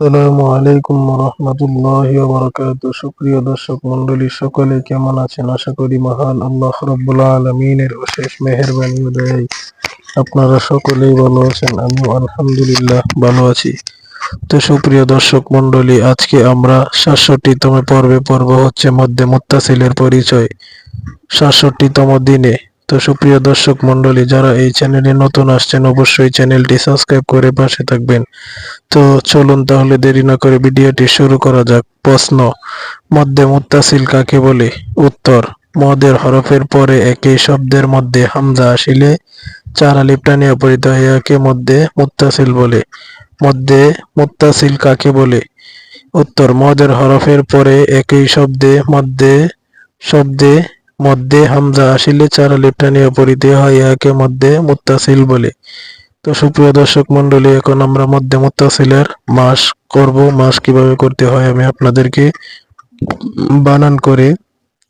আসসালামু আলাইকুম রহমতুল্লাহ বারকাত সুপ্রিয় দর্শক মন্ডলী সকলে কেমন আছেন? আশা করি মহান আল্লাহ রব্বুল আলমিনের অশেষ মেহরবানি উদয় আপনারা সকলেই ভালো আছেন আমি আলহামদুলিল্লাহ ভালো আছি। তো সুপ্রিয় দর্শক মন্ডলী আজকে আমরা সাতষট্টিতম পর্বে, পর্ব হচ্ছে মধ্যে মুত্তাসিলের পরিচয়। সাতষট্টিতম দিনে তো সুপ্রিয় দর্শক মন্ডলী যারা এই চ্যানেলে নতুন আসছেন, অবশ্যই চ্যানেলটি সাবস্ক্রাইব করে পাশে থাকবেন। তো চলুন তাহলে দেরি না করে ভিডিওটি শুরু করা যাক। প্রশ্ন, মধ্যে মুত্তাসিল কাকে বলে? উত্তর, মদের হরফের পরে একই শব্দের মধ্যে হামজা আসিলে চার আলিফ টানিয়া পরিত হইয়াকে মধ্যে মুত্তাসিল বলে। মধ্যে মুত্তাসিল কাকে বলে? উত্তর, মদের হরফের পরে একই শব্দে মধ্যে শব্দে মধ্যে হামজা আসিলে চার আলিফ টানিয়া পরিতে হয়, ইহাকে মধ্যে মুত্তাসিল বলে। তো সুপ্রিয় দর্শক মন্ডলী এখন আমরা মধ্যে মুত্তাসিলের মাস করব। মাস কীভাবে করতে হয় আমি আপনাদেরকে বানান করে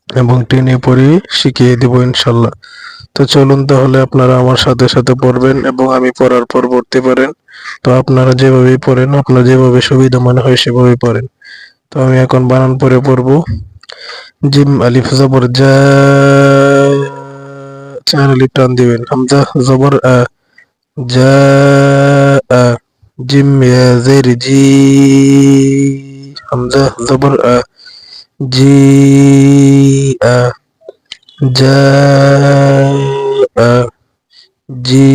এবং টেনে পড়ে শিখিয়ে দেব ইনশাল্লাহ। তো চলুন তাহলে আপনারা আমার সাথে সাথে পড়বেন এবং আমি পড়ার পর পড়তে পারেন। তো আপনারা যেভাবে পড়েন, আপনার যেভাবে সুবিধা মনে হয় সেভাবে পড়েন। তো আমি এখন বানান পরে পড়ব। জিম আলিফ জবর জা চার আলিফ টান দিবেন হামজা জবর আ জা আ জিম ইয়া জের জি হামজা জবর আ জি আ জা আ জি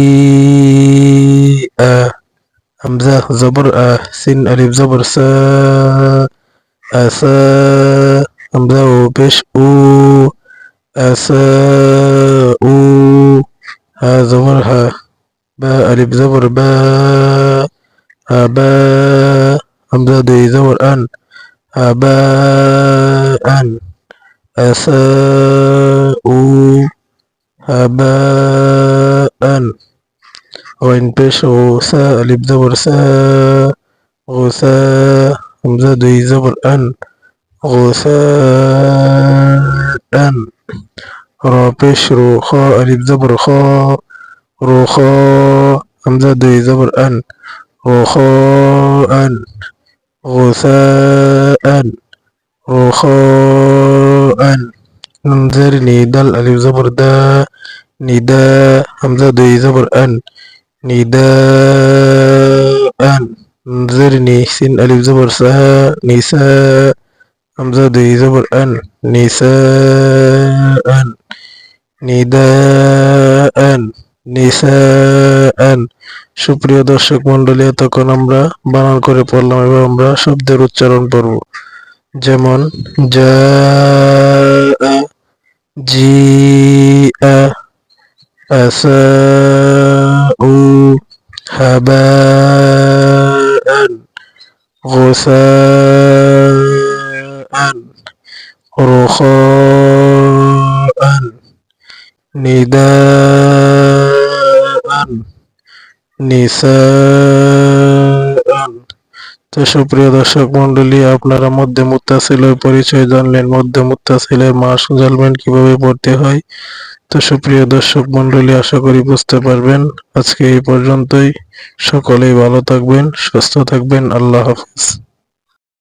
আ হামজা জবর আ সিন আলিফ জবর نبداو باش أو أساء ها زبر ها باء ألف زبر باء أباء همزة دي زبر أن أباء أساء هباء وإن بيش غوساء لبزبر ساء غوساء همزة دي زبر أن غثاء. رابش روخاء ألف زبر خاء. رخاء همزة دي زبر أن. رخاء غثاء. رخاء نمزر نيدال ألف زبر دا. نداء همزة دي زبر أن. نداء أن انظرني سين ألف زبر سا نساء همزة دوي زبر أن نساء نداء নিসাআন সুপ্রিয় দর্শক মন্ডলী তখন আমরা বানান করে পড়লাম এবং আমরা শব্দের উচ্চারণ করব যেমন জা জি আসাউ হাবাআন غثاء رخاء نداء নিসাআন তো সুপ্রিয় দর্শক মন্ডলী আপনারা মধ্যে মুত্তাসিলের পরিচয় জানলেন মধ্যে মুত্তাসিলের মাস জানবেন কিভাবে পড়তে হয় তো সুপ্রিয় দর্শক মন্ডলী আশা করি বুঝতে পারবেন আজকে এই পর্যন্তই সকলেই ভালো থাকবেন সুস্থ থাকবেন আল্লাহ হাফিজ